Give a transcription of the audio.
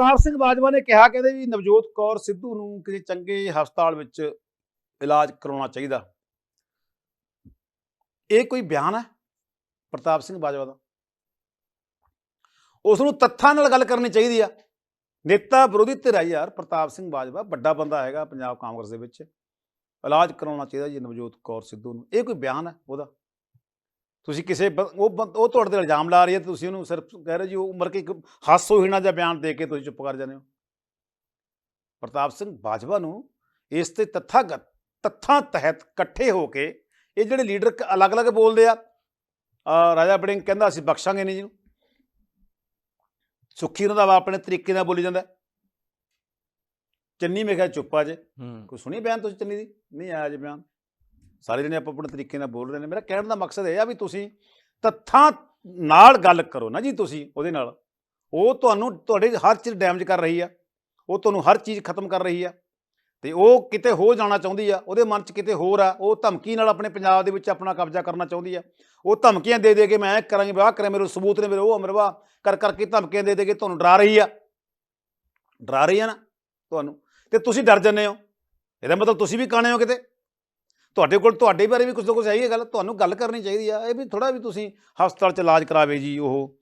ਪ੍ਰਤਾਪ ਸਿੰਘ ਬਾਜਵਾ ਨੇ ਕਿਹਾ ਕਹਿੰਦੇ ਵੀ ਨਵਜੋਤ ਕੌਰ ਸਿੱਧੂ ਨੂੰ ਕਿਸੇ ਚੰਗੇ ਹਸਪਤਾਲ ਵਿੱਚ ਇਲਾਜ ਕਰਾਉਣਾ ਚਾਹੀਦਾ। ਇਹ ਕੋਈ ਬਿਆਨ ਹੈ ਪ੍ਰਤਾਪ ਸਿੰਘ ਬਾਜਵਾ ਦਾ? ਉਸ ਨੂੰ ਤੱਥਾਂ ਨਾਲ ਗੱਲ ਕਰਨੀ ਚਾਹੀਦੀ ਆ। ਨੇਤਾ ਵਿਰੋਧੀ ਧਿਰ ਹੈ ਯਾਰ ਪ੍ਰਤਾਪ ਸਿੰਘ ਬਾਜਵਾ ਵੱਡਾ ਬੰਦਾ ਹੈਗਾ ਪੰਜਾਬ ਕਾਂਗਰਸ ਦੇ ਵਿੱਚ। ਇਲਾਜ ਕਰਾਉਣਾ ਚਾਹੀਦਾ ਜੀ ਨਵਜੋਤ ਕੌਰ ਸਿੱਧੂ ਨੂੰ। ਇਹ ਕੋਈ ਬਿਆਨ ਹੈ ਉਹਦਾ? ਤੁਸੀਂ ਕਿਸੇ ਉਹ ਉਹ ਤੁਹਾਡੇ ਤੇ ਇਲਜ਼ਾਮ ਲਾ ਰਹੀ ਹੈ ਤੇ ਤੁਸੀਂ ਉਹਨੂੰ ਸਿਰਫ ਕਹਿ ਰਹੇ ਜੀ ਉਹ ਉਮਰ ਕੇ ਇੱਕ ਹਾਸੋਹੀਣਾ ਜਿਹਾ ਬਿਆਨ ਦੇ ਕੇ ਤੁਸੀਂ ਚੁੱਪ ਕਰ ਜਾਂਦੇ ਹੋ। ਪ੍ਰਤਾਪ ਸਿੰਘ ਬਾਜਵਾ ਨੂੰ ਇਸ ਤੇ ਤੱਥਾਗਤ ਤੱਥਾਂ ਤਹਿਤ ਇਕੱਠੇ ਹੋ ਕੇ ਇਹ ਜਿਹੜੇ ਲੀਡਰ ਅਲੱਗ-ਅਲੱਗ ਬੋਲਦੇ ਆ ਰਾਜਾ ਬੜਿੰਗ ਕਹਿੰਦਾ ਅਸੀਂ ਬਖਸ਼ਾਂਗੇ ਨਹੀਂ ਜੀ ਨੂੰ ਸੁੱਖੀ ਉਹਨਾਂ ਦਾ ਆਪਣੇ ਤਰੀਕੇ ਨਾਲ ਬੋਲੀ ਜਾਂਦਾ। ਚੰਨੀ ਮੇਖਾ ਚੁੱਪ ਆ ਜੇ। ਕੋਈ ਸੁਣੀ ਬਿਆਨ ਤੁਸੀਂ ਚੰਨੀ ਦੀ? ਨਹੀਂ ਆਇਆ ਜੀ ਬਿਆਨ। ਸਾਰੇ ਜਣੇ ਆਪਾਂ ਆਪਣੇ ਤਰੀਕੇ ਨਾਲ ਬੋਲ ਰਹੇ ਨੇ। ਮੇਰਾ ਕਹਿਣ ਦਾ ਮਕਸਦ ਇਹ ਆ ਵੀ ਤੁਸੀਂ ਤੱਥਾਂ ਨਾਲ ਗੱਲ ਕਰੋ ਨਾ ਜੀ ਤੁਸੀਂ ਉਹਦੇ ਨਾਲ। ਉਹ ਤੁਹਾਨੂੰ ਤੁਹਾਡੇ ਹਰ ਚੀਜ਼ ਡੈਮੇਜ ਕਰ ਰਹੀ ਆ। ਉਹ ਤੁਹਾਨੂੰ ਹਰ ਚੀਜ਼ ਖਤਮ ਕਰ ਰਹੀ ਆ। ਤੇ ਉਹ ਕਿਤੇ ਹੋਰ ਜਾਣਾ ਚਾਹੁੰਦੀ ਆ, ਉਹਦੇ ਮਨ 'ਚ ਕਿਤੇ ਹੋਰ ਆ, ਉਹ ਧਮਕੀ ਨਾਲ ਆਪਣੇ ਪੰਜਾਬ ਦੇ ਵਿੱਚ ਆਪਣਾ ਕਬਜ਼ਾ ਕਰਨਾ ਚਾਹੁੰਦੀ ਆ। ਉਹ ਧਮਕੀਆਂ ਦੇ ਦੇ ਕੇ ਮੈਂ ਇਹ ਕਰਾਂਗੀ ਵਿਆਹ ਕਰਾਂ ਮੇਰੇ ਸਬੂਤ ਨੇ ਮੇਰੇ, ਉਹ ਅਮਰਵਾ ਕਰ ਕਰਕੇ ਧਮਕੀਆਂ ਦੇ ਦੇ ਕੇ ਤੁਹਾਨੂੰ ਡਰਾ ਰਹੀ ਆ। ਡਰਾ ਰਹੀ ਆ ਨਾ ਤੁਹਾਨੂੰ। ਤੇ ਤੁਸੀਂ ਡਰ ਜੰਨੇ ਹੋ। ਇਹਦਾ ਮਤਲਬ ਤੁਸੀਂ ਵੀ ਕਾਣੇ ਹੋ ਕਿਤੇ? ਤੁਹਾਡੇ ਕੋਲ, ਤੁਹਾਡੇ ਬਾਰੇ ਵੀ ਕੁਝ ਨਾ ਕੁਝ ਹੈ ਹੀ ਗੱਲ, ਤੁਹਾਨੂੰ ਗੱਲ ਕਰਨੀ ਚਾਹੀਦੀ ਆ, ਇਹ ਵੀ ਥੋੜਾ ਵੀ ਤੁਸੀਂ ਹਸਪਤਾਲ ਚ ਇਲਾਜ ਕਰਾਵੇ ਜੀ ਉਹ।